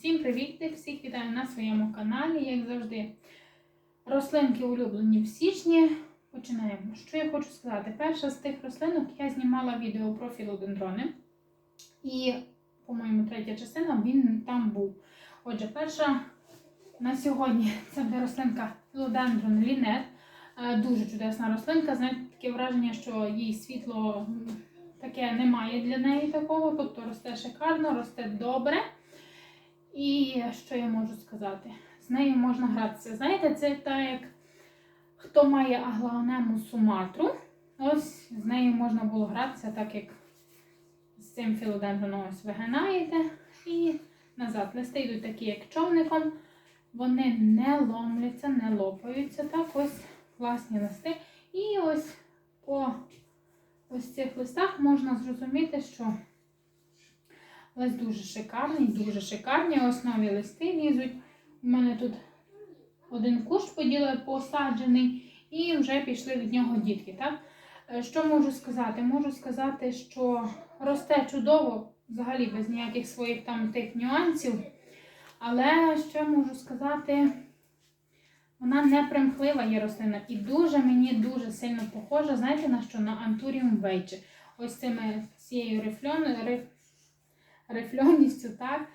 Всім привіт! Всіх вітаю на своєму каналі, як завжди. Рослинки улюблені в січні. Починаємо. Що я хочу сказати? Перша з тих рослинок я знімала відео про філодендрони. І, по-моєму, третя частина він там був. Отже, перша на сьогодні це буде рослинка філодендрон лінет. Е, Дуже чудесна рослинка. Знаєте, таке враження, що їй світло таке немає для неї такого. Тобто росте шикарно, росте добре. І що я можу сказати? З нею можна гратися. Знаєте, це так, як хто має аглаонему суматру, ось з нею можна було гратися, так як з цим філодендроном ось вигинаєте і назад. Листи йдуть такі, як човником. Вони не ломляться, не лопаються. Так, ось класні листи. І ось по ось цих листах можна зрозуміти, що лист дуже шикарний, дуже шикарні. Ось нові листи лізуть. У мене тут один кущ поділи посаджений, і вже пішли від нього дітки. Так? Е, Що можу сказати? Можу сказати, що росте чудово, взагалі без ніяких своїх там тих нюансів. Але ще можу сказати, вона не примхлива є рослина і дуже мені дуже сильно похожа, знаєте на що? На антуріум вейче. Ось цими цією рифльон, риф, рифльоністю, так,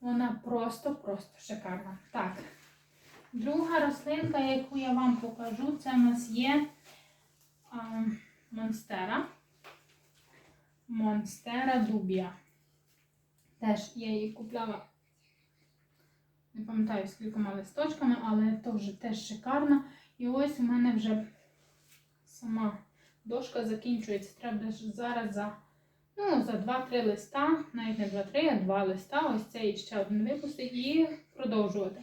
вона просто-просто шикарна. Так. Друга рослинка, яку я вам покажу, це в нас є а, монстера. Монстера дубія. Теж я її купляла не пам'ятаю, з кількома листочками, але то вже теж шикарно. І ось у мене вже сама дошка закінчується. Треба зараз за ну, за 2-3 листа, навіть не 2-3, а 2 листа. Ось цей ще один випустити і продовжувати.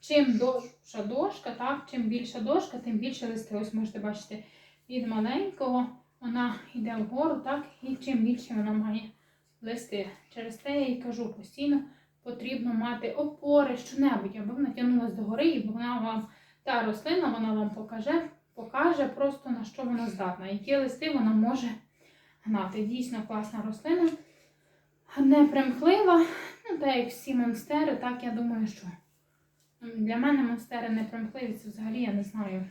Чим довша дошка, так, чим більша дошка, тим більше листи. Ось можете бачити, від маленького вона йде вгору, так, і чим більше вона має листи. Через те я і кажу постійно потрібно мати опори, що-небудь, аби вона тягнулася догори, і вона вам, та рослина, вона вам покаже, покаже просто на що вона здатна. Які листи вона може гнати. Дійсно класна рослина, не примхлива. Ну, так як всі монстери, так я думаю, що для мене монстери не примхливі, це взагалі я не знаю.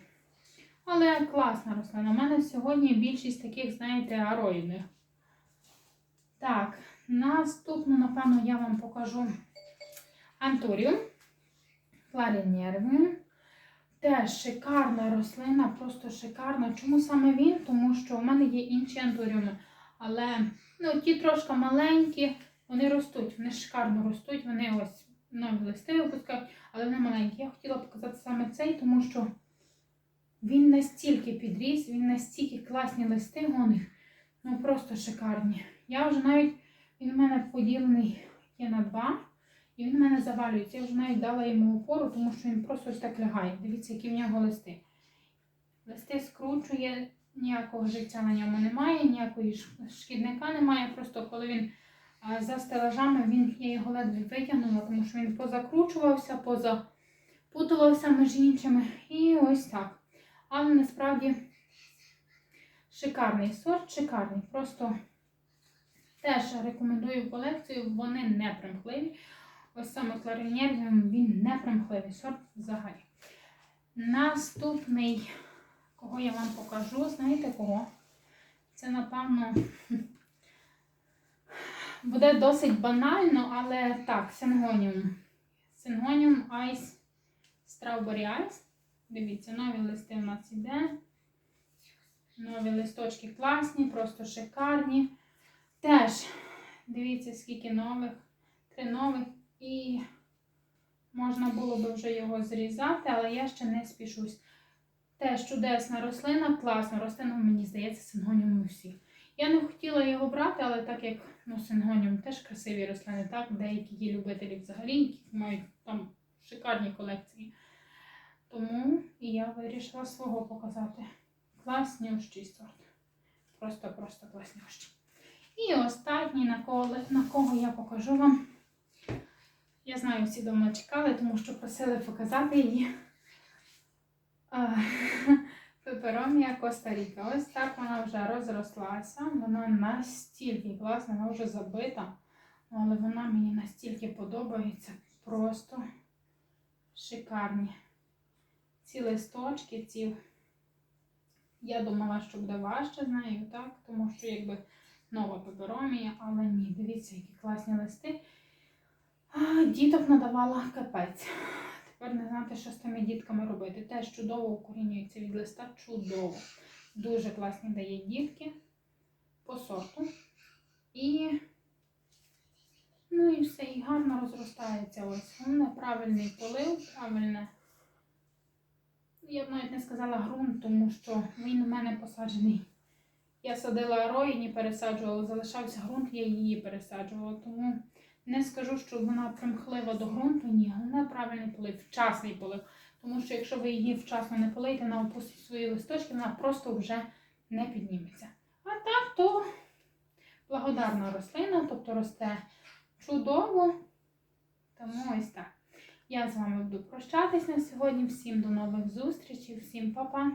Але класна рослина. У мене сьогодні більшість таких, знаєте, ароїдних. Так, наступну, напевно, я вам покажу антуріум кларінєрвіум. Теж шикарна рослина, просто шикарна. Чому саме він? Тому що в мене є інші антуріуми. Але ну, ті трошки маленькі, вони ростуть, вони шикарно ростуть, вони ось нові листи випускають, але вони маленькі. Я хотіла показати саме цей, тому що він настільки підріс, він настільки класні листи у них, ну просто шикарні. Я вже навіть, він у мене поділений є на два, і він у мене завалюється. Я вже навіть дала йому опору, тому що він просто ось так лягає. Дивіться, які в нього листи. Листи скручує, ніякого життя на ньому немає, ніякої шкідника немає. Просто коли він за стелажами, він, я його ледве витягнула, тому що він позакручувався, позапутувався між іншими. І ось так. Але насправді шикарний сорт, шикарний. Просто Теж рекомендую колекцію, вони не примхливі. Ось саме кларинєрвіум, він не примхливий сорт взагалі. Наступний, кого я вам покажу, знаєте кого? Це, напевно, буде досить банально, але так, сингоніум. Сингоніум Ice Strawberry Ice. Дивіться, нові листи у нас іде. Нові листочки класні, просто шикарні. Теж дивіться, скільки нових, три нових, і можна було би вже його зрізати, але я ще не спішусь. Теж чудесна рослина, класна рослина, мені здається, сингоніум всі. Я не хотіла його брати, але так як ну, сингоніум теж красиві рослини, так, деякі є любителі взагалі, які мають там шикарні колекції. Тому я вирішила свого показати. Класнющий сорт. Просто-просто класнющий. І останній, на кого, на кого я покажу вам. Я знаю, всі давно чекали, тому що просили показати її. Пеперомія Коста-Ріка. Ось так вона вже розрослася. Вона настільки класна, вона вже забита. Але вона мені настільки подобається. Просто шикарні. Ці листочки, ці. Я думала, що буде важче з нею, так? Тому що якби нова пеперомія, але ні, дивіться, які класні листи. Діток надавала капець. Тепер не знати, що з тими дітками робити. Теж чудово укорінюється від листа, чудово. Дуже класні дає дітки по сорту. І, ну і все, і гарно розростається. Ось. Головне правильний полив, правильне. Я б навіть не сказала ґрунт, тому що він у мене посаджений. Я садила роїні, пересаджувала, залишався ґрунт, я її пересаджувала. Тому не скажу, що вона примхлива до ґрунту, ні, головне правильний полив, вчасний полив. Тому що якщо ви її вчасно не полиєте, вона опустить свої листочки, вона просто вже не підніметься. А так, то благодарна рослина, тобто росте чудово. Тому ось так. Я з вами буду прощатись на сьогодні. Всім до нових зустрічей, всім па-па!